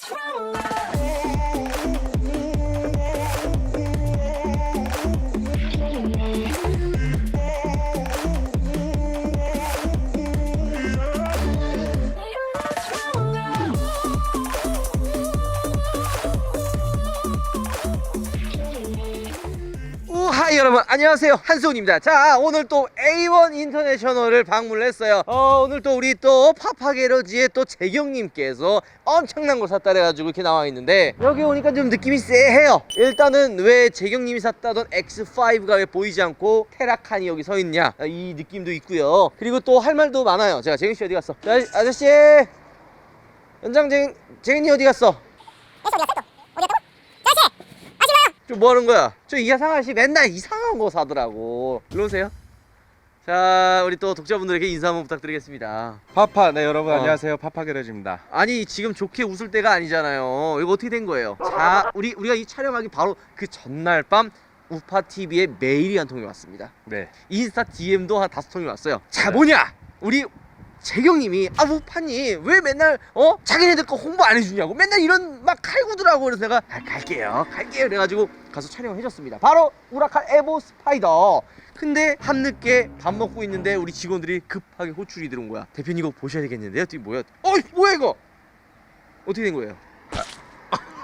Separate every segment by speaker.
Speaker 1: 우하 안녕하세요. 한수훈입니다. 자 오늘 또 A1 인터내셔널을 방문을 했어요. 어, 오늘 또 우리 또 파파게러지의 또 재경님께서 엄청난 걸 샀다 그래가지고 이렇게 나와 있는데 여기 오니까 좀 느낌이 쎄해요. 일단은 왜 재경님이 샀다던 X5가 왜 보이지 않고 테라칸이 여기 서 있냐 아, 이 느낌도 있고요. 그리고 또 할 말도 많아요. 제가 재경씨 어디 갔어? 자, 아저씨! 연장 재경, 재경님 어디 갔어 저 뭐 하는 거야? 저 이하상 아저씨 맨날 이상한 거 사더라고. 일로 오세요. 자, 우리 또 독자분들에게 인사 한번 부탁드리겠습니다.
Speaker 2: 파파 네 여러분
Speaker 1: 어.
Speaker 2: 안녕하세요 파파게러지입니다
Speaker 1: 아니, 지금 좋게 웃을 때가 아니잖아요. 이거 어떻게 된 거예요? 자, 우리 우리가 이 촬영하기 바로 그 전날 밤 우파 TV에 메일이 한 통이 왔습니다.
Speaker 2: 네
Speaker 1: 인스타 DM도 한 다섯 통이 왔어요. 자, 뭐냐? 우리 재경님이 아 우파님 왜 맨날 어? 자기네들 거 홍보 안 해주냐고? 맨날 이런 막 칼구더라고. 그래서 내가 아, 갈게요. 갈게요. 그래가지고 가서 촬영을 해줬습니다. 바로 우라칼 에보 스파이더. 근데 밤늦게 밥 먹고 있는데 우리 직원들이 급하게 호출이 들어온 거야. 대표님 이거 보셔야 되겠는데요? 이게 뭐야? 어이 뭐야 이거? 어떻게 된 거예요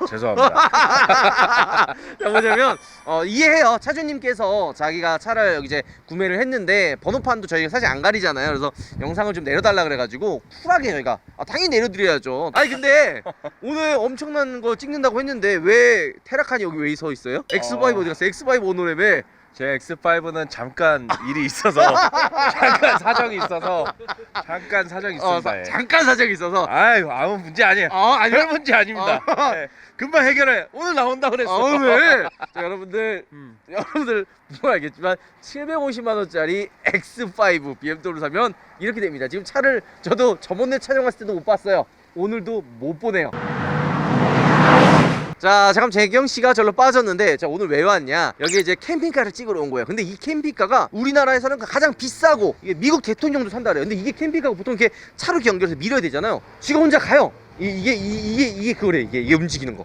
Speaker 2: 죄송합니다
Speaker 1: 자 뭐냐면 어, 이해해요 차주님께서 자기가 차를 여기 이제 구매를 했는데 번호판도 저희가 사실 안 가리잖아요 그래서 영상을 좀 내려달라 그래가지고 쿨하게 저희가 아, 당연히 내려드려야죠 아니 근데 오늘 엄청난 거 찍는다고 했는데 왜 테라칸이 여기 왜 서 있어요? X5
Speaker 2: 어.
Speaker 1: 어디 갔어? X5 오너랩에
Speaker 2: 제 X5는 잠깐 일이 있어서 잠깐 사정이 있어서 잠깐 사정이
Speaker 1: 어,
Speaker 2: 있습니다
Speaker 1: 사-
Speaker 2: 예.
Speaker 1: 잠깐 사정이 있어서
Speaker 2: 아유 아무 문제 아니에요
Speaker 1: 어 아니요
Speaker 2: 별 문제 아닙니다
Speaker 1: 어.
Speaker 2: 예. 금방 해결해 오늘 나온다 그랬어
Speaker 1: 아, 오늘 자, 여러분들
Speaker 2: 음.
Speaker 1: 여러분들 뭐 알겠지만 750만 원짜리 X5 BMW 사면 이렇게 됩니다. 지금 차를 저도 저번에 촬영했을 때도 못 봤어요. 오늘도 못 보네요. 자, 잠깐 재경 씨가 절로 빠졌는데, 자 오늘 왜 왔냐? 여기 이제 캠핑카를 찍으러 온 거예요. 근데 이 캠핑카가 우리나라에서는 가장 비싸고 이게 미국 대통령도 산다 그래요. 근데 이게 캠핑카가 보통 이렇게 차로 연결해서 밀어야 되잖아요. 지가 혼자 가요. 이, 이, 이게 이게 그거래. 이게, 이게 움직이는 거.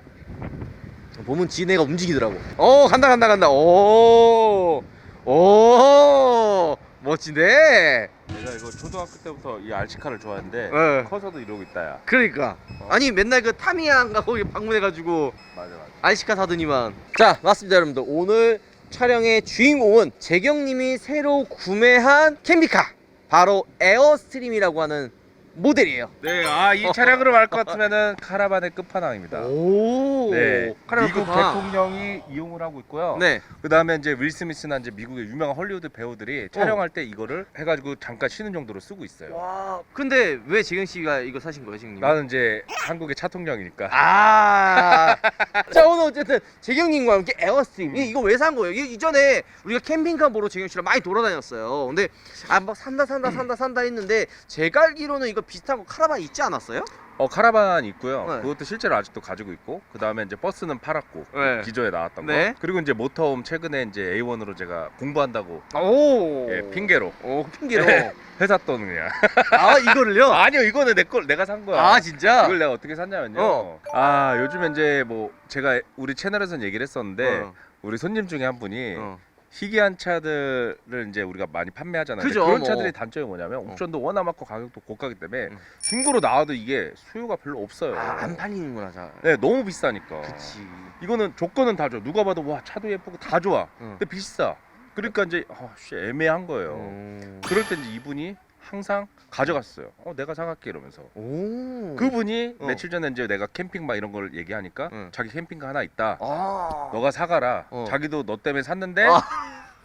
Speaker 1: 보면 지네가 움직이더라고. 어 간다 간다 간다. 오, 오, 멋진데.
Speaker 2: 내가 이거 초등학교 때부터 이 RC카를 좋아했는데
Speaker 1: 예.
Speaker 2: 커서도 이러고 있다 야
Speaker 1: 그러니까.
Speaker 2: 어.
Speaker 1: 아니 맨날 그 타미야인가 거기 방문해가지고
Speaker 2: 맞아 맞아
Speaker 1: 알시카 사더니만. 자 맞습니다 여러분들. 오늘 촬영의 주인공은 재경님이 새로 구매한 캠핑카. 바로 에어스트림이라고 하는 모델이에요.
Speaker 2: 네, 아 이 차량으로 말 것 같으면은 카라반의 끝판왕입니다.
Speaker 1: 오.
Speaker 2: 네,
Speaker 1: 카라반
Speaker 2: 미국
Speaker 1: 쿠파.
Speaker 2: 대통령이 이용을 하고 있고요.
Speaker 1: 네.
Speaker 2: 그 다음에 이제 윌 스미스나 이제 미국의 유명한 헐리우드 배우들이 촬영할 때 이거를 해가지고 잠깐 쉬는 정도로 쓰고 있어요.
Speaker 1: 와. 근데 왜 재경 씨가 이거 사신 거예요, 재경님?
Speaker 2: 나는 이제 한국의 차통령이니까.
Speaker 1: 아. 자 오늘 어쨌든 재경님과 함께 에어스트림 이- 이거 왜 산 거예요? 이- 이전에 우리가 캠핑카 보러 재경 씨랑 많이 돌아다녔어요. 근데 아 막 산다 산다 산다 산다 했는데 제가 알기로는 이거 비슷한 거 카라반 있지 않았어요?
Speaker 2: 어 카라반 있고요.
Speaker 1: 네.
Speaker 2: 그것도 실제로 아직도 가지고 있고 그 다음에 이제 버스는 팔았고
Speaker 1: 네.
Speaker 2: 기조에 나왔던
Speaker 1: 네.
Speaker 2: 거. 그리고 이제 모터홈 최근에 이제 A1으로 제가 공부한다고
Speaker 1: 오.
Speaker 2: 예, 핑계로
Speaker 1: 오 핑계로.
Speaker 2: 네. 회사 돈 그냥.
Speaker 1: 아 이거를요?
Speaker 2: 아니요 이거는 내 걸 내가 산 거야.
Speaker 1: 아 진짜?
Speaker 2: 이걸 내가 어떻게 샀냐면요.
Speaker 1: 어.
Speaker 2: 아 요즘에 이제 뭐 제가 우리 채널에서는 얘기를 했었는데
Speaker 1: 어.
Speaker 2: 우리 손님 중에 한 분이
Speaker 1: 어.
Speaker 2: 희귀한 차들을 이제 우리가 많이 판매하잖아요.
Speaker 1: 그죠,
Speaker 2: 그런
Speaker 1: 뭐.
Speaker 2: 차들의 단점이 뭐냐면 옵션도 워낙 많고 가격도 고가기 때문에
Speaker 1: 음.
Speaker 2: 중고로 나와도 이게 수요가 별로 없어요.
Speaker 1: 아 안 팔리는구나 자.
Speaker 2: 네, 너무 비싸니까.
Speaker 1: 그치.
Speaker 2: 이거는 조건은 다 좋아. 누가 봐도 와 차도 예쁘고 다 좋아.
Speaker 1: 응.
Speaker 2: 근데 비싸. 그러니까 이제 아, 씨, 애매한 거예요.
Speaker 1: 음.
Speaker 2: 그럴 때 이제 이분이 항상 가져갔어요. 어, 내가 사갈게 이러면서.
Speaker 1: 오.
Speaker 2: 그분이
Speaker 1: 어.
Speaker 2: 며칠 전에 이제 내가 캠핑 막 이런 걸 얘기하니까
Speaker 1: 응.
Speaker 2: 자기 캠핑카 하나 있다.
Speaker 1: 아.
Speaker 2: 너가 사가라.
Speaker 1: 어.
Speaker 2: 자기도 너 때문에 샀는데
Speaker 1: 아.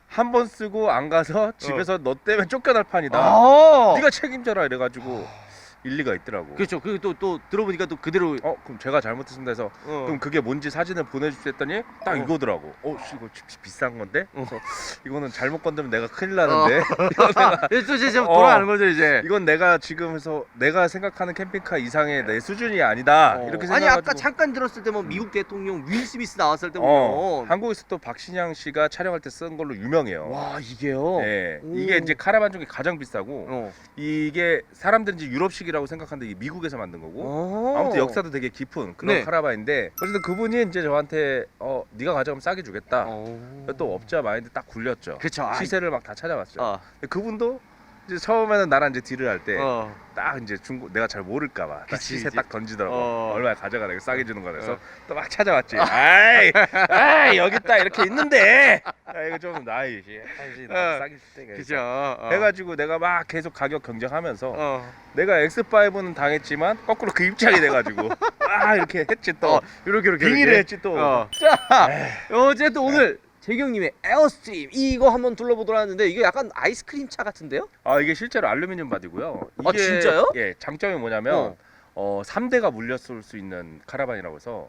Speaker 2: 한 번 쓰고 안 가서 집에서 너 때문에 쫓겨날 판이다.
Speaker 1: 아.
Speaker 2: 네가 책임져라 이래가지고 일리가 있더라고.
Speaker 1: 그렇죠. 그리고 또 또 들어보니까 또 그대로
Speaker 2: 어 그럼 제가 잘못했습니다 해서
Speaker 1: 어.
Speaker 2: 그럼 그게 뭔지 사진을 보내주시 했더니 딱
Speaker 1: 어.
Speaker 2: 이거더라고. 어 씨, 이거 비- 비싼 건데?
Speaker 1: 어.
Speaker 2: 그래서 이거는 잘못 건드면 내가 큰일 나는데
Speaker 1: 아, 또 이제 좀
Speaker 2: 어.
Speaker 1: 돌아가는 거죠 이제.
Speaker 2: 이건 내가 지금 해서 내가 생각하는 캠핑카 이상의 내 수준이 아니다
Speaker 1: 어.
Speaker 2: 이렇게
Speaker 1: 아니
Speaker 2: 생각하고
Speaker 1: 아까 잠깐 들었을 때 뭐 미국 대통령 윌 스미스 나왔을 때
Speaker 2: 어,
Speaker 1: 보면
Speaker 2: 한국에서 또 박신양 씨가 촬영할 때 쓴 걸로 유명해요.
Speaker 1: 와 이게요.
Speaker 2: 예,
Speaker 1: 오.
Speaker 2: 이게 이제 카라반 중에 가장 비싸고
Speaker 1: 어.
Speaker 2: 이게 사람들이 이제 유럽식 의 미국식이라고 생각하는데 이게 미국에서 만든 거고
Speaker 1: 오.
Speaker 2: 아무튼 역사도 되게 깊은 그런
Speaker 1: 네.
Speaker 2: 카라반인데 어쨌든 그분이 이제 저한테 어 네가 가져가면 싸게 주겠다.
Speaker 1: 오.
Speaker 2: 또 업자 마인드 딱 굴렸죠.
Speaker 1: 어. 그쵸. 아,
Speaker 2: 시세를 막 다 찾아봤죠.
Speaker 1: 어.
Speaker 2: 근데 그분도 이제 처음에는 나랑 이제 딜을 할 때 딱
Speaker 1: 어.
Speaker 2: 이제 중고 내가 잘 모를까봐 딱
Speaker 1: 그치,
Speaker 2: 시세
Speaker 1: 이제.
Speaker 2: 딱 던지더라고
Speaker 1: 어.
Speaker 2: 얼마에 가져가라 이거 싸게 주는 거라서
Speaker 1: 어.
Speaker 2: 또 막 찾아봤지 아이 아이 여기 있다 이렇게 있는데 아 이거 좀 나이 한시
Speaker 1: 어.
Speaker 2: 싸게 줄 때가
Speaker 1: 그죠.
Speaker 2: 어. 해가지고 내가 막 계속 가격 경쟁하면서
Speaker 1: 어.
Speaker 2: 내가 X5는 당했지만 거꾸로 그 입장이 돼가지고 아 이렇게 했지 또
Speaker 1: 어. 이렇게 이렇게 이렇게.
Speaker 2: 했지 또
Speaker 1: 어. 자, 어쨌든 오늘 재경님의 에어스트림 이거 한번 둘러보도록 하는데 이게 약간 아이스크림 차 같은데요?
Speaker 2: 아 이게 실제로 알루미늄 바디고요.
Speaker 1: 아,
Speaker 2: 이게,
Speaker 1: 진짜요?
Speaker 2: 예, 장점이 뭐냐면
Speaker 1: 어.
Speaker 2: 어, 3대가 물렸을 수 있는 카라반이라고 해서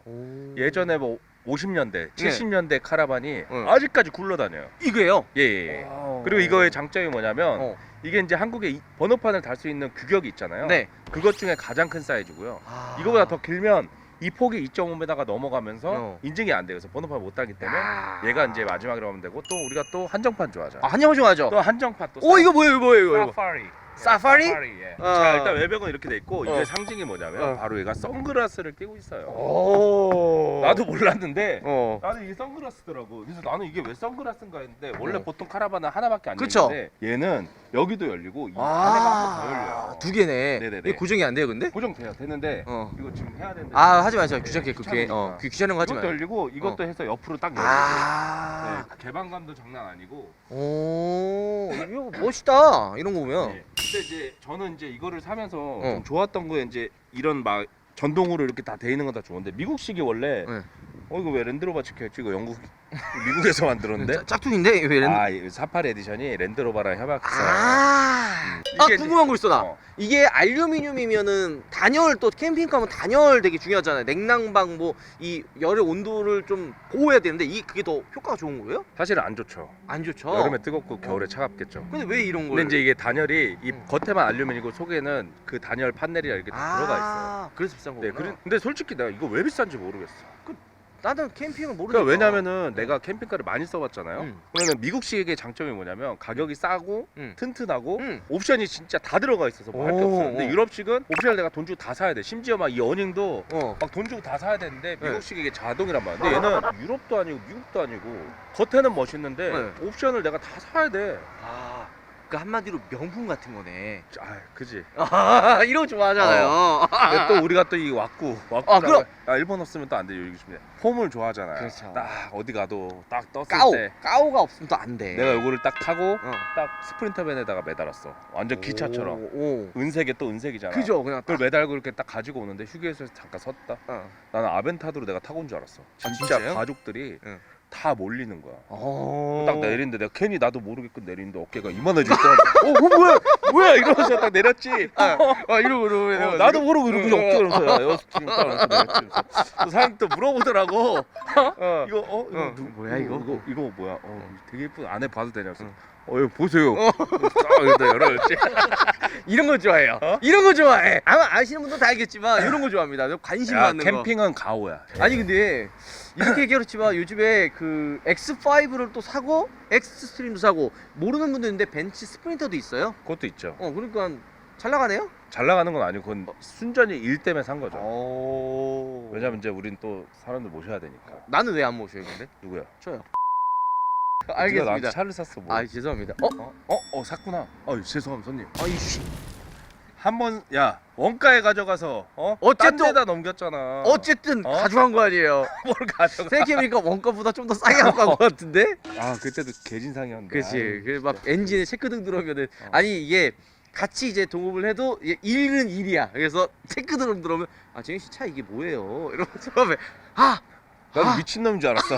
Speaker 2: 예전에 뭐 50년대, 70년대 카라반이
Speaker 1: 네.
Speaker 2: 아직까지 굴러다녀요.
Speaker 1: 이거예요.
Speaker 2: 예, 예. 예. 그리고 이거의 장점이 뭐냐면
Speaker 1: 어.
Speaker 2: 이게 이제 한국에 이- 번호판을 달 수 있는 규격이 있잖아요.
Speaker 1: 네.
Speaker 2: 그것 중에 가장 큰 사이즈고요.
Speaker 1: 아.
Speaker 2: 이거보다 더 길면 이 폭이 2.5m가 넘어가면서
Speaker 1: 어.
Speaker 2: 인증이 안 돼요. 그래서 번호판을 못 달기 때문에
Speaker 1: 아.
Speaker 2: 얘가 이제 마지막으로 하면 되고 또 우리가 또 한정판 좋아하잖아.
Speaker 1: 아, 한영 좋아하죠.
Speaker 2: 또 한정판 또
Speaker 1: 오 이거 뭐예요? 이거 뭐예요? 이거, 이거.
Speaker 2: 사파리.
Speaker 1: 사파리?
Speaker 2: 예.
Speaker 1: 어.
Speaker 2: 자 일단 외벽은 이렇게 돼 있고 이게
Speaker 1: 어.
Speaker 2: 상징이 뭐냐면
Speaker 1: 어.
Speaker 2: 바로 얘가 선글라스를 끼고 있어요.
Speaker 1: 오.
Speaker 2: 나도 몰랐는데
Speaker 1: 어.
Speaker 2: 나는 이게 선글라스더라고. 그래서 나는 이게 왜 선글라스인가 했는데 원래
Speaker 1: 어.
Speaker 2: 보통 카라반은 하나밖에 안
Speaker 1: 그쵸?
Speaker 2: 열리는데 얘는 여기도 열리고 이 안에가 한번더 열려요.
Speaker 1: 아, 두 개네.
Speaker 2: 네네네.
Speaker 1: 이게 고정이 안 돼요, 근데?
Speaker 2: 고정돼요. 되는데
Speaker 1: 어.
Speaker 2: 이거 지금 해야 되는데.
Speaker 1: 아, 하지 마세요.
Speaker 2: 네,
Speaker 1: 귀찮게 그게. 어, 귀- 귀찮은 거 하지
Speaker 2: 이것도
Speaker 1: 마요.
Speaker 2: 열리고 이것도 해서 옆으로 딱 열리고.
Speaker 1: 아.
Speaker 2: 네, 개방감도 장난 아니고.
Speaker 1: 오, 이거 멋있다. 이런 거 보면.
Speaker 2: 네. 근데 이제 저는 이제 이거를 사면서
Speaker 1: 어.
Speaker 2: 좀 좋았던 거에 이제 이런 막 전동으로 이렇게 다 돼 있는 건 다 좋은데 미국식이 원래
Speaker 1: 네.
Speaker 2: 어 이거 왜 랜드로버 찍혀있지 이거 영국 미국에서 만들었는데
Speaker 1: 짜- 짝퉁인데 왜 랜드?
Speaker 2: 아, 이 사파리 에디션이 랜드로버랑 협약해서
Speaker 1: 아,
Speaker 2: 음.
Speaker 1: 아
Speaker 2: 이게
Speaker 1: 궁금한 거 있어 나.
Speaker 2: 어.
Speaker 1: 이게 알루미늄이면은 단열 또 캠핑카 하면 단열 되게 중요하잖아요. 냉난방 뭐 이 열의 온도를 좀 보호해야 되는데 이 그게 더 효과가 좋은 거예요?
Speaker 2: 사실은 안 좋죠
Speaker 1: 안 좋죠.
Speaker 2: 여름에 뜨겁고 겨울에 차갑겠죠
Speaker 1: 근데 왜 이런 걸?
Speaker 2: 근데 이제 이게 단열이 이
Speaker 1: 음.
Speaker 2: 겉에만 알루미늄이고 속에는 그 단열 판넬이라 이렇게 다 들어가 있어요
Speaker 1: 아, 그래서 비싼 거구나.
Speaker 2: 네, 그래, 근데 솔직히 내가 이거 왜 비싼지 모르겠어.
Speaker 1: 나는 캠핑을 모르니까.
Speaker 2: 그러니까 왜냐면은 내가 캠핑카를 많이 써봤잖아요.
Speaker 1: 음.
Speaker 2: 그러면 미국식의 장점이 뭐냐면 가격이 싸고
Speaker 1: 음.
Speaker 2: 튼튼하고
Speaker 1: 음.
Speaker 2: 옵션이 진짜 다 들어가 있어서 뭐 할 게
Speaker 1: 오,
Speaker 2: 없어요. 근데
Speaker 1: 오.
Speaker 2: 유럽식은 옵션을 내가 돈 주고 다 사야 돼. 심지어 막 이 어닝도
Speaker 1: 어.
Speaker 2: 막 돈 주고 다 사야 되는데
Speaker 1: 네.
Speaker 2: 미국식 이게 자동이란 말이야. 근데 얘는 유럽도 아니고 미국도 아니고 겉에는 멋있는데
Speaker 1: 네.
Speaker 2: 옵션을 내가 다 사야 돼.
Speaker 1: 아, 그 한마디로 명품 같은 거네.
Speaker 2: 아, 그지.
Speaker 1: 아, 이런 거 좋아하잖아요.
Speaker 2: 근데 또 우리가 또 이 왁구, 왁구.
Speaker 1: 아, 그럼-
Speaker 2: 아, 일본어 쓰면 또 안 돼요. 요즘에 폼을 좋아하잖아요.
Speaker 1: 그렇죠.
Speaker 2: 딱 어디 가도 딱 떴을
Speaker 1: 까오,
Speaker 2: 때
Speaker 1: 까오가 없으면 또 안 돼.
Speaker 2: 내가 요거를 딱 타고
Speaker 1: 어.
Speaker 2: 딱 스프린터 밴에다가 매달았어. 완전 기차처럼.
Speaker 1: 오, 오.
Speaker 2: 은색에 또 은색이잖아.
Speaker 1: 그죠, 그냥
Speaker 2: 그걸
Speaker 1: 딱.
Speaker 2: 매달고 이렇게 딱 가지고 오는데 휴게소에서 잠깐 섰다.
Speaker 1: 어.
Speaker 2: 나는 아벤타드로 내가 타고 온 줄 알았어. 진짜
Speaker 1: 진짜요?
Speaker 2: 가족들이
Speaker 1: 응.
Speaker 2: 다 몰리는 거야.
Speaker 1: 어.
Speaker 2: 딱 내리는데 내가 괜히 나도 모르겠고 내리는데 어깨가 이만해질 거야. 어, 어 뭐야? 뭐야? 이러면서 딱 내렸지.
Speaker 1: 아, 아 이러고 이러고
Speaker 2: 어, 나도 모르고 이러고
Speaker 1: 어,
Speaker 2: 어깨가
Speaker 1: 어,
Speaker 2: 이러면서 야, 에어스트림 딱 이러면서 내렸지. 그래서 또 사람이 또 물어보더라고.
Speaker 1: 어.
Speaker 2: 이거 어 이거
Speaker 1: 어,
Speaker 2: 누,
Speaker 1: 뭐야, 이거?
Speaker 2: 이거 이거 뭐야? 어 되게 예쁜 안에 봐도 되냐? 그래서
Speaker 1: 응.
Speaker 2: 어 이거 보세요. 딱 여기다 열어줬지.
Speaker 1: 이런 거 좋아해요.
Speaker 2: 어?
Speaker 1: 이런 거 좋아해. 아마 아시는 분도 다 알겠지만 이런 거 좋아합니다. 관심
Speaker 2: 야,
Speaker 1: 받는 거.
Speaker 2: 캠핑은 가오야.
Speaker 1: 아니 근데 이렇게 얘기하지만 요즘에 그 X5를 또 사고 X스트림도 사고 모르는 분도 있는데 벤치 스프린터도 있어요.
Speaker 2: 그것도 있죠.
Speaker 1: 어 그러니까 잘 나가네요.
Speaker 2: 잘 나가는 건 아니고 그건 순전히 일 때문에 산 거죠.
Speaker 1: 오.
Speaker 2: 왜냐면 이제 우린 또 사람들 모셔야 되니까.
Speaker 1: 나는 왜 안 모셔요 근데?
Speaker 2: 누구야?
Speaker 1: 저요.
Speaker 2: 네가 나한테
Speaker 1: 알겠습니다.
Speaker 2: 차를 샀어 뭐.
Speaker 1: 아 죄송합니다. 어?
Speaker 2: 어? 어? 어 샀구나. 어 죄송합니다 손님.
Speaker 1: 아이씨.
Speaker 2: 한번 야 원가에 가져가서 어?
Speaker 1: 어쨌든-
Speaker 2: 딴 데다 넘겼잖아.
Speaker 1: 어쨌든
Speaker 2: 어?
Speaker 1: 가져간 거 아니에요.
Speaker 2: 뭘 가져가?
Speaker 1: 생각해보니까 원가보다 좀 더 싸게 갖고 간것 같은데?
Speaker 2: 아 그때도 개진상이었는데.
Speaker 1: 그렇지. 그막. 엔진에 체크등 들어오면은
Speaker 2: 어.
Speaker 1: 아니 이게 같이 이제 동업을 해도 이게 일은 일이야. 그래서 체크등 들어오면 아 재현 씨차 이게 뭐예요? 이러면 처음에 아
Speaker 2: 나도
Speaker 1: 아.
Speaker 2: 미친 놈인 줄 알았어.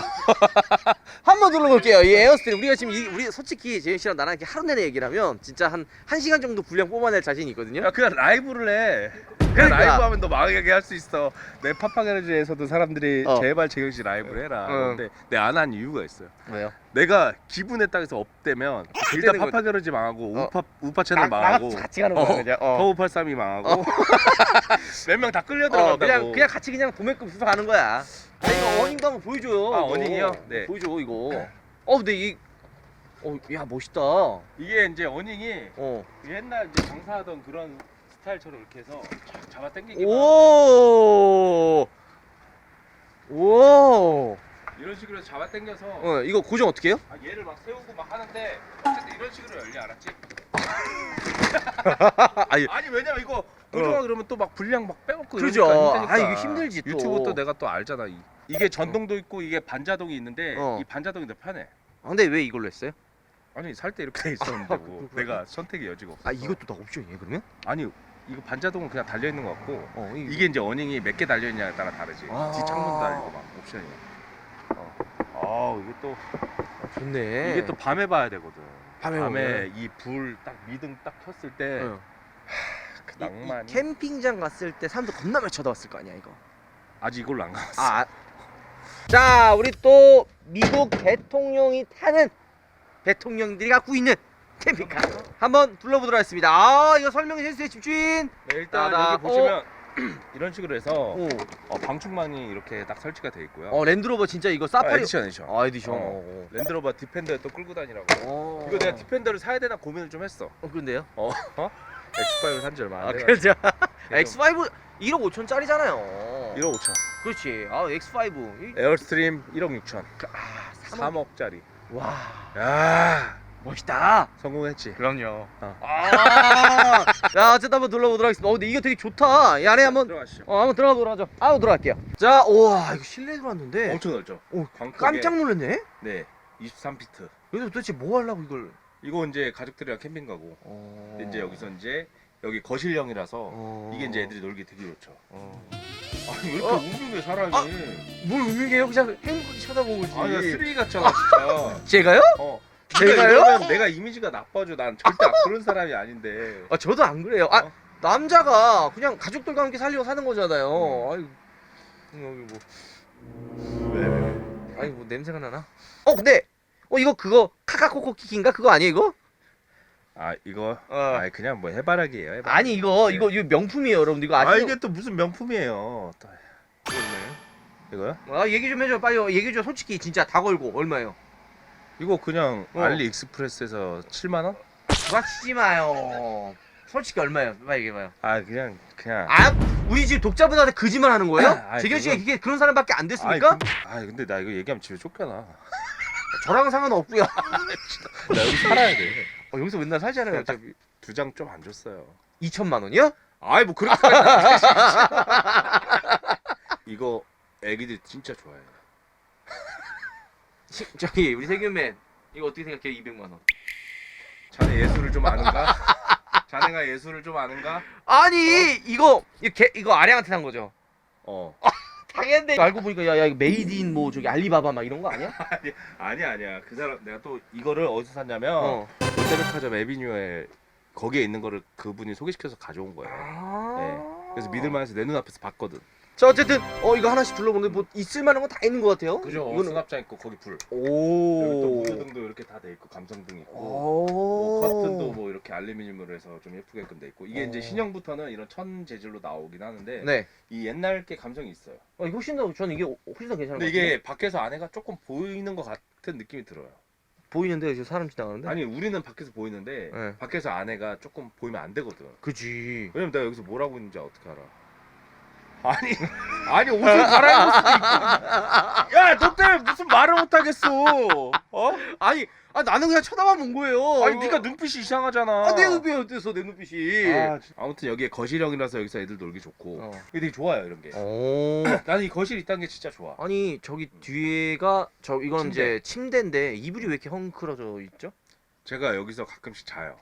Speaker 1: 한번 눌러볼게요. 이 에어스트림 우리가 지금 이, 우리 솔직히 재현 씨랑 나랑 이렇게 하루 내내 얘기를 하면 진짜 한한 시간 정도 분량 뽑아낼 자신이 있거든요.
Speaker 2: 야 그냥 라이브를 해. 그냥
Speaker 1: 그러니까.
Speaker 2: 라이브 하면 너 망하게 할 수 있어. 내 파파게르지에서도 사람들이
Speaker 1: 어.
Speaker 2: 제발 재경 씨 라이브를 해라.
Speaker 1: 어.
Speaker 2: 근데 내가 안 한 이유가 있어요.
Speaker 1: 왜요?
Speaker 2: 내가 기분에 딱해서 업되면 일단
Speaker 1: 거-
Speaker 2: 파파게르지 망하고
Speaker 1: 어.
Speaker 2: 우파 우파 채널
Speaker 1: 나-
Speaker 2: 망하고
Speaker 1: 같이 가는 거야
Speaker 2: 어.
Speaker 1: 그냥. 어.
Speaker 2: 허우 83이 망하고 몇 명 다 끌려
Speaker 1: 어,
Speaker 2: 들어간다고.
Speaker 1: 그냥 그냥 같이 그냥 도매급 수사 가는 거야. 아 이거 어닝도 한번 보여줘요.
Speaker 2: 아,
Speaker 1: 이거.
Speaker 2: 어닝이요? 네.
Speaker 1: 보여줘 이거. 어 근데 이 어, 야 멋있다.
Speaker 2: 이게 이제 어닝이
Speaker 1: 어.
Speaker 2: 옛날 이제 장사하던 그런 스타일처럼 이렇게 해서 쫙 잡아 당기기만
Speaker 1: 오. 오.
Speaker 2: 이런 식으로 잡아 당겨서
Speaker 1: 어, 이거 고정 어떻게 해요?
Speaker 2: 아, 얘를 막 세우고 막 하는데 어쨌든 이런 식으로 열리 알았지?
Speaker 1: 아니,
Speaker 2: 아니 왜냐면 이거 고정하 그러면 또 막 분량 막 빼먹고
Speaker 1: 그러죠.
Speaker 2: 이러니까 힘드니까.
Speaker 1: 아, 이게 힘들지, 또.
Speaker 2: 유튜브 또 내가 또 알잖아. 이- 이게 전동도 있고 이게 반자동이 있는데
Speaker 1: 어.
Speaker 2: 이 반자동이 더 편해.
Speaker 1: 아, 근데 왜 이걸로 했어요?
Speaker 2: 아니 살 때 이렇게 돼 있었는데 뭐
Speaker 1: 그렇구나.
Speaker 2: 내가 선택의 여지가 없어.
Speaker 1: 아, 이것도 다 옵션이에요, 그러면?
Speaker 2: 아니 이거 반자동은 그냥 달려 있는 것 같고
Speaker 1: 어, 이-
Speaker 2: 이게 이제 어닝이 몇 개 달려 있냐에 따라 다르지.
Speaker 1: 아.
Speaker 2: 뒤 창문도 달리고 막 옵션이. 어. 아 이게 또
Speaker 1: 좋네.
Speaker 2: 이게 또 밤에 봐야 되거든.
Speaker 1: 밤에 보면.
Speaker 2: 이불 딱 미등 딱 켰을 때
Speaker 1: 어.
Speaker 2: 그
Speaker 1: 이- 이
Speaker 2: 낭만이
Speaker 1: 캠핑장 갔을 때 사람들 겁나 많이 쳐다봤을 거 아니야, 이거.
Speaker 2: 아직 이걸로 안 가봤어.
Speaker 1: 아. 아. 자, 우리 또 미국 대통령이 타는 대통령들이 갖고 있는 캠핑카 한번 둘러보도록 하겠습니다. 아, 이거 설명해 주세요, 집주인.
Speaker 2: 네, 일단
Speaker 1: 따다.
Speaker 2: 여기 보시면 이런 식으로 해서
Speaker 1: 오.
Speaker 2: 어, 방충망이 이렇게 딱 설치가 돼 있고요.
Speaker 1: 어, 랜드로버 진짜 이거
Speaker 2: 아,
Speaker 1: 사파리
Speaker 2: 에디션 에디션.
Speaker 1: 아, 에디션.
Speaker 2: 어.
Speaker 1: 어.
Speaker 2: 랜드로버 디펜더에 또 끌고 다니라고.
Speaker 1: 어.
Speaker 2: 이거 내가 디펜더를 사야 되나 고민을 좀 했어.
Speaker 1: 어, 그런데요?
Speaker 2: 어? 어? X5를 산지 얼마 안
Speaker 1: 아,
Speaker 2: 돼.
Speaker 1: 그렇죠. X5 1억 5천짜리잖아요.
Speaker 2: 1억 5천.
Speaker 1: 그렇지. 아, X5. 이-
Speaker 2: 에어스트림 1억 6천.
Speaker 1: 아, 3억.
Speaker 2: 3억짜리.
Speaker 1: 와,
Speaker 2: 야
Speaker 1: 멋있다.
Speaker 2: 성공했지.
Speaker 1: 그럼요.
Speaker 2: 어.
Speaker 1: 아, 야, 어쨌든 한번 둘러보도록 하겠습니다. 어, 근데 이거 되게 좋다. 이 안에 한번
Speaker 2: 들어가시죠.
Speaker 1: 어, 한번 들어가 보도록 하죠. 아, 들어갈게요. 자, 우와, 이거 실내 들어왔는데
Speaker 2: 엄청 넓죠.
Speaker 1: 오,
Speaker 2: 광택에-
Speaker 1: 깜짝 놀랐네.
Speaker 2: 네. 23피트.
Speaker 1: 여기서 도대체 뭐 하려고 이걸?
Speaker 2: 이거 이제 가족들이랑 캠핑 가고
Speaker 1: 어...
Speaker 2: 이제 여기서 이제 여기 거실형이라서
Speaker 1: 어...
Speaker 2: 이게 이제 애들이 놀기 되게 좋죠.
Speaker 1: 어...
Speaker 2: 아니 왜 이렇게
Speaker 1: 어?
Speaker 2: 웃는데 사람이?
Speaker 1: 뭘 웃는 게요? 그냥 행복하게 쳐다본 거지.
Speaker 2: 아니 나 쓰레기 같잖아 진짜.
Speaker 1: 제가요?
Speaker 2: 어.
Speaker 1: 제가요?
Speaker 2: 내가 이미지가 나빠져. 난 절대 그런 사람이 아닌데.
Speaker 1: 아, 저도 안 그래요. 아,
Speaker 2: 어?
Speaker 1: 남자가 그냥 가족들과 함께 살려고 사는 거잖아요.
Speaker 2: 음.
Speaker 1: 아이고, 여기 뭐,
Speaker 2: 왜, 왜, 왜?
Speaker 1: 아니 뭐 냄새가 나나? 어, 근데 어 이거 그거 카카코코 키키인가 그거 아니에요 이거?
Speaker 2: 아 이거
Speaker 1: 어.
Speaker 2: 아 그냥 뭐 해바라기예요. 해바라기.
Speaker 1: 아니 이거 이거 이거 명품이에요, 여러분. 이거
Speaker 2: 아
Speaker 1: 아시죠?
Speaker 2: 이게 또 무슨 명품이에요. 또. 이거요?
Speaker 1: 아 얘기 좀 해줘, 빨리 얘기 좀 솔직히 진짜 다 걸고 얼마예요?
Speaker 2: 이거 그냥
Speaker 1: 어.
Speaker 2: 알리익스프레스에서 7만 원?
Speaker 1: 부가치지 마요. 솔직히 얼마예요? 빨리 얘기해봐요.
Speaker 2: 아 그냥 그냥.
Speaker 1: 아, 우리 집 독자분한테 거짓말 하는 거예요?
Speaker 2: 아이,
Speaker 1: 재경 씨가
Speaker 2: 그건-
Speaker 1: 이게 그런 사람밖에 안 됐습니까?
Speaker 2: 근데, 아니 근데 나 이거 얘기하면 집에 쫓겨나.
Speaker 1: 저랑 상관없고요.
Speaker 2: 나 여기 살아야 돼.
Speaker 1: 어, 여기서 맨날 살잖아요.
Speaker 2: 그냥 딱-
Speaker 1: 어차피.
Speaker 2: 두 장 좀 안 줬어요.
Speaker 1: 2천만 원이요?
Speaker 2: 아이 뭐 그렇게 이거 애기들 진짜 좋아해.
Speaker 1: 시- 저기 우리 세균맨 이거 어떻게 생각해요? 200만 원.
Speaker 2: 자네 예술을 좀 아는가? 자네가 예술을 좀 아는가?
Speaker 1: 아니 이거 이거, 개, 이거 아량한테 산 거죠?
Speaker 2: 어.
Speaker 1: 당연히 알고 보니까 야, 야 이거 메이드 인뭐 저기 알리바바 막 이런 거 아니야?
Speaker 2: 아니 아니야. 그 사람 내가 또 이거를 어디서 샀냐면
Speaker 1: 어.
Speaker 2: 롯데백화점 에비뉴에 거기에 있는 거를 그분이 소개시켜서 가져온 거예요.
Speaker 1: 아.
Speaker 2: 네. 그래서 믿을만해서 내 눈앞에서 봤거든.
Speaker 1: 자 어쨌든 어 이거 하나씩 둘러보는데 뭐 있을 만한 건 다 있는 것 같아요.
Speaker 2: 그죠?
Speaker 1: 이거는
Speaker 2: 수납장 있고 거기 불. 여기 또
Speaker 1: 오.
Speaker 2: 무드등도 이렇게 다 돼 있고 감성등 있고.
Speaker 1: 오.
Speaker 2: 뭐 커튼도 뭐 이렇게 알루미늄으로 해서 좀 예쁘게끔 돼 있고 이게
Speaker 1: 어.
Speaker 2: 이제 신형부터는 이런 천 재질로 나오긴 하는데
Speaker 1: 네.
Speaker 2: 이 옛날 게 감성이 있어요.
Speaker 1: 어, 이거 훨씬 더 저는 이게 훨씬 더 괜찮은 것
Speaker 2: 근데
Speaker 1: 같아요.
Speaker 2: 이게 밖에서 안에가 조금 보이는 것 같은 느낌이 들어요.
Speaker 1: 보이는데 지금 사람 지나가는데.
Speaker 2: 아니 우리는 밖에서 보이는데
Speaker 1: 네.
Speaker 2: 밖에서 안에가 조금 보이면 안 되거든.
Speaker 1: 그지.
Speaker 2: 왜냐면 내가 여기서 뭘 하고 있는지 어떻게 알아? 아니 아니 옷을 갈아입을 수도 있고. 야너 때문에 무슨 말을 못 하겠어? 어?
Speaker 1: 아니 아 나는 그냥 쳐다만 본 거예요.
Speaker 2: 아니 네가 눈빛이 이상하잖아.
Speaker 1: 아, 내 눈빛이 어때서 내 눈빛이.
Speaker 2: 아, 아무튼 여기에 거실형이라서 여기서 애들 놀기 좋고
Speaker 1: 어.
Speaker 2: 이게 되게 좋아요 이런 게.
Speaker 1: 오.
Speaker 2: 나는 이 거실 있다는 게 진짜 좋아.
Speaker 1: 아니 저기 뒤에가 저 이건
Speaker 2: 침대.
Speaker 1: 이제 침대인데 이불이 왜 이렇게 헝클어져 있죠?
Speaker 2: 제가 여기서 가끔씩 자요.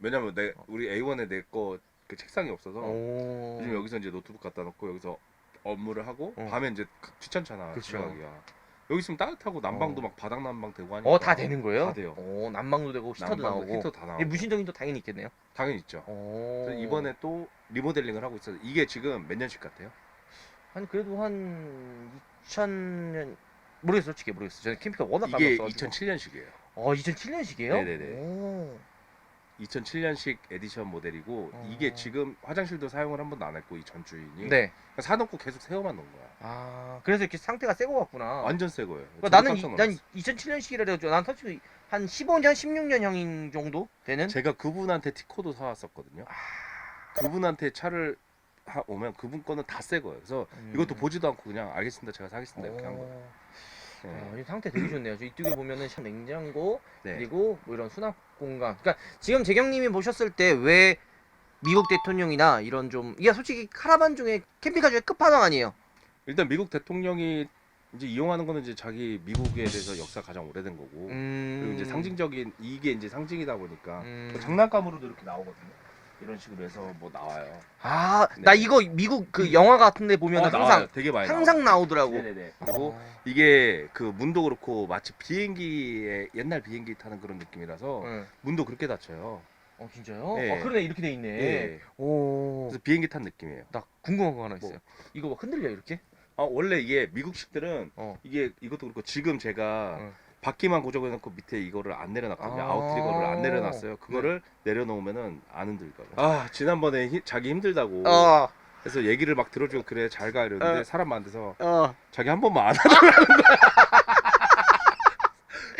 Speaker 2: 왜냐면 내 우리 A1에 내 거 그 책상이 없어서
Speaker 1: 오.
Speaker 2: 요즘 여기서 이제 노트북 갖다 놓고 여기서 업무를 하고
Speaker 1: 어.
Speaker 2: 밤에 이제 귀찮잖아
Speaker 1: 그쵸.
Speaker 2: 들어가기가. 여기 있으면 따뜻하고 난방도
Speaker 1: 어.
Speaker 2: 막 바닥 난방 되고 하니까.
Speaker 1: 어 다 되는 거예요?
Speaker 2: 다 돼요.
Speaker 1: 오 난방도 되고 히터도
Speaker 2: 난방도
Speaker 1: 나오고.
Speaker 2: 히터 다 나오고.
Speaker 1: 이 무신정인도 당연히 있겠네요.
Speaker 2: 당연히 있죠.
Speaker 1: 오.
Speaker 2: 그래서 이번에 또 리모델링을 하고 있어요. 이게 지금 몇 년씩 같아요?
Speaker 1: 한 그래도 한 2000년 모르겠어 솔직히 모르겠어. 저는 캠핑카 워낙
Speaker 2: 이게
Speaker 1: 가봤어가지고.
Speaker 2: 2007년식이에요.
Speaker 1: 어 2007년식이에요?
Speaker 2: 네네네. 2007년식 에디션 모델이고
Speaker 1: 어.
Speaker 2: 이게 지금 화장실도 사용을 한 번도 안 했고 이 전 주인이
Speaker 1: 네.
Speaker 2: 그러니까 사놓고 계속 세워만 놓은 거야.
Speaker 1: 아 그래서 이렇게 상태가 새거 같구나.
Speaker 2: 완전 새 거예요.
Speaker 1: 그러니까 나는 이,
Speaker 2: 깜짝
Speaker 1: 난
Speaker 2: 놀랐어요.
Speaker 1: 2007년식이라 그래가지고 난 솔직히 한 15년, 16년 형인 정도 되는.
Speaker 2: 제가 그분한테 티코도 사왔었거든요. 그분한테 차를 하, 오면 그분 거는 다 새 거예요. 그래서 이것도 보지도 않고 그냥 알겠습니다. 제가 사겠습니다. 이렇게 한 거예요. 네.
Speaker 1: 어, 이 상태 되게 좋네요. 저 이쪽에 보면은 참 냉장고
Speaker 2: 네.
Speaker 1: 그리고 뭐 이런 수납 공간. 그러니까 지금 재경님이 보셨을 때 왜 미국 대통령이나 이런 좀 이게 솔직히 카라반 중에 캠핑카 중에 끝판왕 아니에요?
Speaker 2: 일단 미국 대통령이 이제 이용하는 거는 이제 자기 미국에 대해서 역사가 가장 오래된 거고
Speaker 1: 음.
Speaker 2: 그리고 이제 상징적인 이게 이제 상징이다 보니까
Speaker 1: 음.
Speaker 2: 뭐 장난감으로도 이렇게 나오거든요. 이런 식으로 해서 뭐 나와요.
Speaker 1: 아,
Speaker 2: 네.
Speaker 1: 나 이거 미국 그 영화 같은데 보면
Speaker 2: 어,
Speaker 1: 은
Speaker 2: 나와요.
Speaker 1: 항상
Speaker 2: 되게 많이
Speaker 1: 항상 나오더라고.
Speaker 2: 나와요. 네네네. 그리고
Speaker 1: 어.
Speaker 2: 이게 그 문도 그렇고 마치 비행기에 옛날 비행기 타는 그런 느낌이라서
Speaker 1: 네.
Speaker 2: 문도 그렇게 닫혀요.
Speaker 1: 어 진짜요?
Speaker 2: 네.
Speaker 1: 아 그러네 이렇게 돼 있네.
Speaker 2: 예.
Speaker 1: 오.
Speaker 2: 그래서 비행기 탄 느낌이에요.
Speaker 1: 나 궁금한 거 하나
Speaker 2: 뭐?
Speaker 1: 있어요. 이거 막 흔들려 이렇게?
Speaker 2: 아 원래 이게 미국식들은
Speaker 1: 어.
Speaker 2: 이게 이것도 그렇고 지금 제가
Speaker 1: 어.
Speaker 2: 바퀴만 고정해놓고 밑에 이거를 안 내려놨거든요.
Speaker 1: 아.
Speaker 2: 아웃트리거를 안 내려놨어요. 그거를 내려놓으면은 안 흔들거든요. 아 지난번에 히- 자기 힘들다고
Speaker 1: 어.
Speaker 2: 그래서 얘기를 막 들어주고 그래 잘 가 이러는데
Speaker 1: 어.
Speaker 2: 사람 많아서
Speaker 1: 어.
Speaker 2: 자기 한 번만 안 하더라는 거야.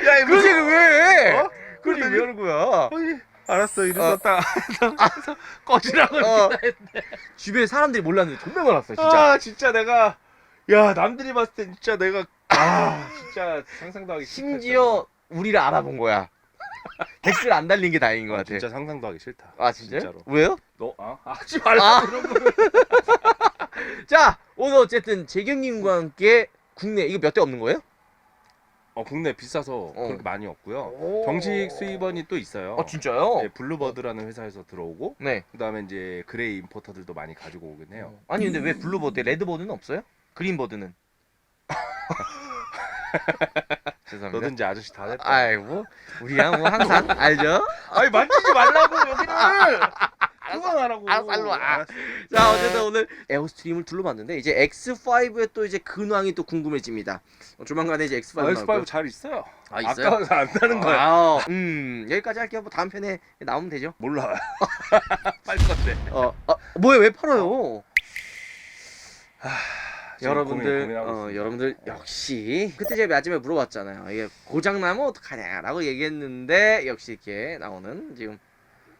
Speaker 2: 야 이거
Speaker 1: 그러지 왜?
Speaker 2: 어? 그러더니-
Speaker 1: 왜 하는 거야?
Speaker 2: 어이, 알았어 이랬었다. 그래서 꺼지라고
Speaker 1: 어.
Speaker 2: 이렇게 했는데.
Speaker 1: 주변에 사람들이 몰랐는데 정말 많았어요 진짜.
Speaker 2: 아 진짜 내가 야 남들이 봤을 때 진짜 내가 아 진짜 상상도 하기 싫다.
Speaker 1: 심지어 우리를 알아본 거야. 댓글 안 달린 게 다행인 것
Speaker 2: 아,
Speaker 1: 같아.
Speaker 2: 진짜 상상도 하기 싫다.
Speaker 1: 아 진짜요?
Speaker 2: 진짜 로.
Speaker 1: 왜요?
Speaker 2: 너 아, 하지 말라
Speaker 1: 아.
Speaker 2: 그런 거.
Speaker 1: 자 오늘 어쨌든 재경님과 함께 국내 이거 몇 대 없는 거예요?
Speaker 2: 어 국내 비싸서 그렇게 많이 없고요.
Speaker 1: 오.
Speaker 2: 정식 수입원이 또 있어요.
Speaker 1: 아 진짜요?
Speaker 2: 네, 블루버드라는 회사에서 들어오고
Speaker 1: 네.
Speaker 2: 그다음에 이제 그레이 임포터들도 많이 가지고 오긴 해요.
Speaker 1: 아니 근데 왜 블루버드, 레드버드는 없어요? 그린버드는? 죄송합니다.
Speaker 2: 너든 이제 아저씨 다 됐다.
Speaker 1: 아이고 우리야 뭐 항상 알죠?
Speaker 2: 아니 만지지 말라고 여기를. 그만하라고.
Speaker 1: 알았어, 알로 와.
Speaker 2: 알았어.
Speaker 1: 자 어쨌든 오늘 에어스트림을 둘러봤는데 이제 X5의 또 이제 근황이 또 궁금해집니다. 어, 조만간에 이제 X5
Speaker 2: 아,
Speaker 1: 나올
Speaker 2: X5
Speaker 1: 거예요.
Speaker 2: 잘 있어요.
Speaker 1: 아 있어요?
Speaker 2: 아까워서 안 타는 거야.
Speaker 1: 아, 음 여기까지 할게요. 뭐 다음 편에 나오면 되죠.
Speaker 2: 몰라. 빨 건데.
Speaker 1: 어, 어 뭐야 왜 팔아요?
Speaker 2: 지금
Speaker 1: 여러분들,
Speaker 2: 고민-
Speaker 1: 어. 여러분들 역시 그때 제가 마지막에 물어봤잖아요. 이게 고장 나면 어떡하냐라고 얘기했는데 역시 이렇게 나오는 지금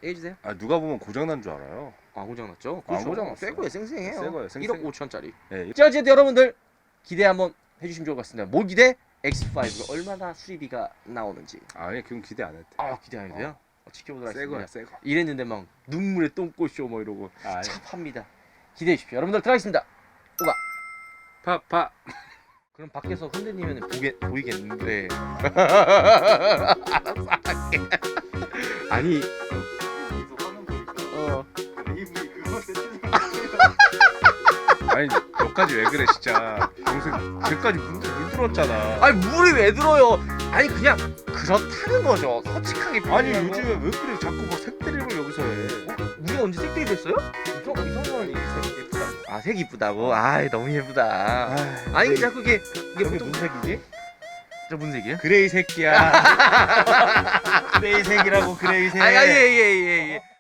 Speaker 1: 얘기해 주세요.
Speaker 2: 아 누가 보면 고장 난 줄 알아요.
Speaker 1: 아 고장 났죠?
Speaker 2: 아, 고장 났어요.
Speaker 1: 새 거예요, 쌩쌩해요.
Speaker 2: 새 거예요, 쌩쌩.
Speaker 1: 1억 5천짜리.
Speaker 2: 네.
Speaker 1: 자 어쨌든 여러분들 기대 한번 해주시면 좋을 것 같습니다. 뭘 기대? X5가 얼마나 수리비가 나오는지.
Speaker 2: 아니 그건 기대 안 했대.
Speaker 1: 아 기대해야 돼요. 어, 지켜보도록
Speaker 2: 새 거야,
Speaker 1: 하겠습니다.
Speaker 2: 새 거.
Speaker 1: 이랬는데 막 눈물에 똥꼬쇼 뭐 이러고
Speaker 2: 아,
Speaker 1: 참 팝니다. 기대해 주십시오. 여러분들 들어가겠습니다.
Speaker 2: 파파.
Speaker 1: 그럼 밖에서 흔들리면 보게 보이겠는데. 알았어, 할게. 아니, 어,
Speaker 2: 아니 너까지 왜 그래 진짜. 동생 지금까지 문, 문 들었잖아.
Speaker 1: 아니 물이 왜 들어요? 아니 그냥 그렇다는 거죠. 솔직하게.
Speaker 2: 아니
Speaker 1: 표현하면.
Speaker 2: 요즘에 왜 그래 자꾸 뭐 색드립을 여기서 해.
Speaker 1: 우리가 언제 색들이 됐어요? 아 색 이쁘다고? 아 너무 예쁘다. 아니
Speaker 2: 그레이-
Speaker 1: 자꾸 이게
Speaker 2: 이게
Speaker 1: 보통
Speaker 2: 무슨 색이지?
Speaker 1: 저 무슨 색이에요?
Speaker 2: 그레이 새끼야. 그레이 색이라고 그레이 색.
Speaker 1: 아 예 예 예 예, 예, 예.